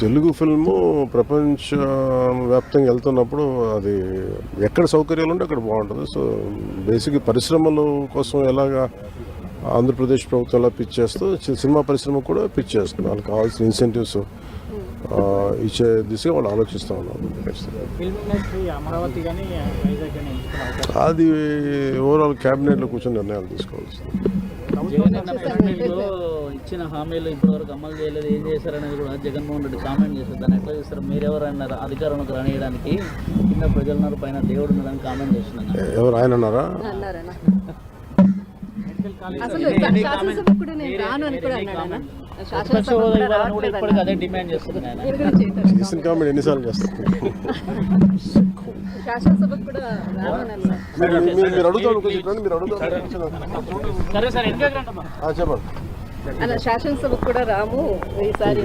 Telugu film ప్రపంచ వ్యాప్తంగా వెళ్తున్నప్పుడు అది ఎక్కడ సౌకర్యాలు ఉంటే అక్కడ బాగుంటుంది. సో బేసిక్ పరిశ్రమల కోసం ఎలాగా ఆంధ్రప్రదేశ్ ప్రభుత్వం ఎలా పిచ్ చేస్తూ సినిమా పరిశ్రమ కూడా పిచ్ చేస్తుంది వాళ్ళకి కావాల్సిన ఇన్సెంటివ్స్ ఇచ్చే దిశగా వాళ్ళు ఆలోచిస్తూ అవకాశం అది ఓవరాల్ క్యాబినెట్లో కూర్చొని నిర్ణయాలు తీసుకోవాల్సింది ఇచ్చిన హామీలు ఇప్పటివరకు అమలు చేయలేదు. ఏం చేశారనేది కూడా జగన్మోహన్ రెడ్డి కామెంట్ చేశారు. దాన్ని ఎట్లా చేస్తారు? మీరెవరు అన్నారు అధికారంలోకి రానియడానికి? కింద ప్రజలున్నారు పైన దేవుడు ఉన్నారని కామెంట్ చేస్తున్నాను ఎ- ఎవరు ఆయన అసలు శాసనసభ కూడా నేను రాను అని కూడా కూడా చెప్పండి, శాసనసభకు కూడా రాము ఈసారి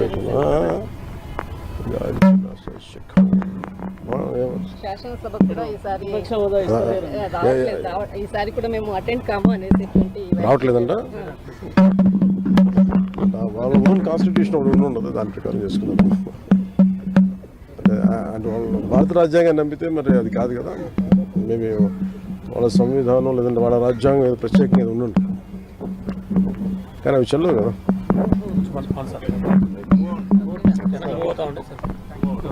కూడా ఈసారి ఈసారి కూడా మేము అటెండ్ కాము రావట్లేదంట? వాళ్ళ ఓన్ కాన్స్టిట్యూషన్ ఒకటి ఉండి ఉండదు దాని ప్రకారం చేసుకున్నారు అంటే వాళ్ళు భారత రాజ్యాంగాన్ని నమ్మితే మరి అది కాదు కదా. మేబీ వాళ్ళ సంవిధానం లేదంటే వాళ్ళ రాజ్యాంగం ఏదో ప్రత్యేకంగా ఏదో ఉండి ఉంటుంది కానీ అవి చెల్లవు కదా.